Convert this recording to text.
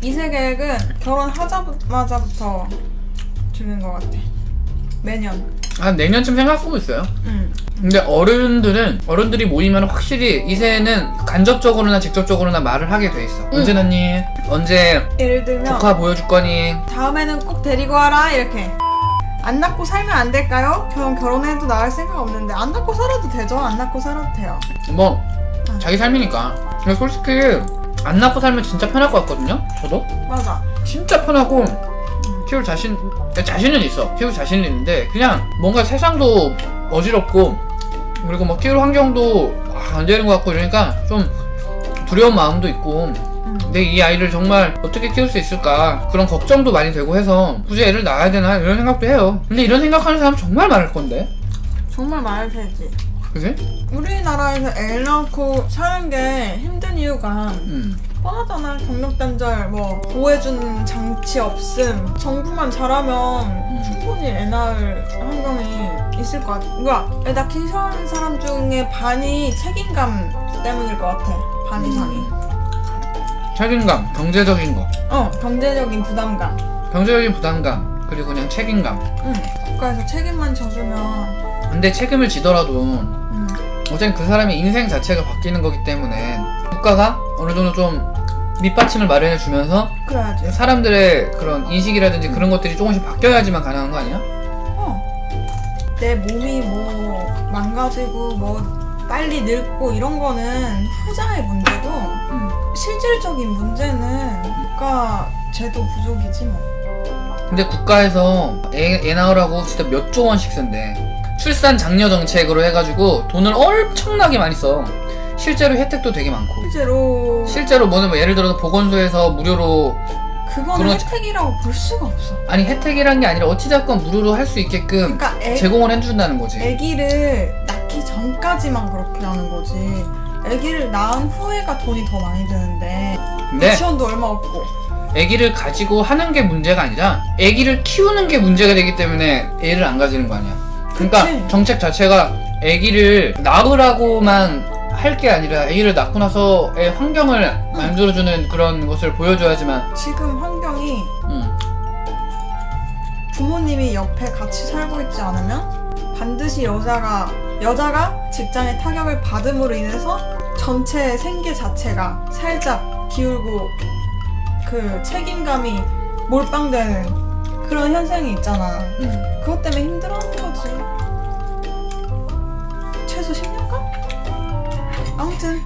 이세 계획은 결혼하자마자부터 주는 것 같아. 매년. 한 내년쯤 생각하고 있어요. 응. 근데 어른들은 어른들이 모이면 확실히 이새는 간접적으로나 직접적으로나 말을 하게 돼 있어. 언제 났니? 언제 예를 들면 조카 보여줄 거니? 다음에는 꼭 데리고 와라 이렇게. 안 낳고 살면 안 될까요? 전 결혼해도 나을 생각 없는데 안 낳고 살아도 되죠? 안 낳고 살아도 돼요. 뭐 자기 삶이니까. 근데 솔직히 안 낳고 살면 진짜 편할 것 같거든요. 저도 맞아. 진짜 편하고 키울 자신 자신은 있어. 키울 자신은 있는데 그냥 뭔가 세상도 어지럽고 그리고 뭐 키울 환경도 아, 안 되는 것 같고 이러니까 좀 두려운 마음도 있고 음. 근데 이 아이를 정말 어떻게 키울 수 있을까 그런 걱정도 많이 되고 해서 굳이 애를 낳아야 되나 이런 생각도 해요. 근데 이런 생각하는 사람 정말 많을 건데, 정말 말이 되지. 그지? 우리나라에서 애 낳고 사는 게 힘든 이유가 음. 뻔하잖아. 경력단절, 뭐 보호해주는 장치 없음. 정부만 잘하면 충분히 애 낳을 환경이 있을 것 같아. 그러니까 애 낳기 싫어하는 사람 중에 반이 책임감 때문일 것 같아. 반 이상이. 책임감, 경제적인 거, 어, 경제적인 부담감. 경제적인 부담감 그리고 그냥 책임감. 응. 국가에서 책임만 져주면, 근데 책임을 지더라도 음, 어쨌든 그 사람의 인생 자체가 바뀌는 거기 때문에 국가가 어느 정도 좀 밑받침을 마련해 주면서 그래야지. 사람들의 그런 인식이라든지 그런 것들이 조금씩 바뀌어야지만 가능한 거 아니야? 어. 내 몸이 뭐 망가지고 뭐 빨리 늙고 이런 거는 후자의 문제고 음. 실질적인 문제는 국가 제도 부족이지 뭐. 근데 국가에서 애, 애 낳으라고 진짜 몇 조 원씩 쓴대. 출산 장려 정책으로 해가지고 돈을 엄청나게 많이 써. 실제로 혜택도 되게 많고. 실제로 실제로 뭐는 뭐 예를 들어서 보건소에서 무료로 그거는 그런- 혜택이라고 볼 수가 없어. 아니 혜택이란 게 아니라 어찌됐건 무료로 할 수 있게끔 그러니까 애, 제공을 해준다는 거지. 애기를 낳기 전까지만 그렇게 하는 거지. 애기를 낳은 후에가 돈이 더 많이 드는데 근데 유치원도 얼마 없고 아기를 가지고 하는 게 문제가 아니라 아기를 키우는 게 문제가 되기 때문에 애를 안 가지는 거 아니야. 그러니까. 정책 자체가 아기를 낳으라고만 할 게 아니라 아기를 낳고 나서의 환경을 만들어주는 그런 것을 보여줘야지만. 지금 환경이 음, 부모님이 옆에 같이 살고 있지 않으면 반드시 여자가 여자가 직장의 타격을 받음으로 인해서 전체 생계 자체가 살짝 기울고 그 책임감이 몰빵되는 그런 현상이 있잖아. 음. 그것 때문에 힘들어하는 거지. 최소 10년간? 아무튼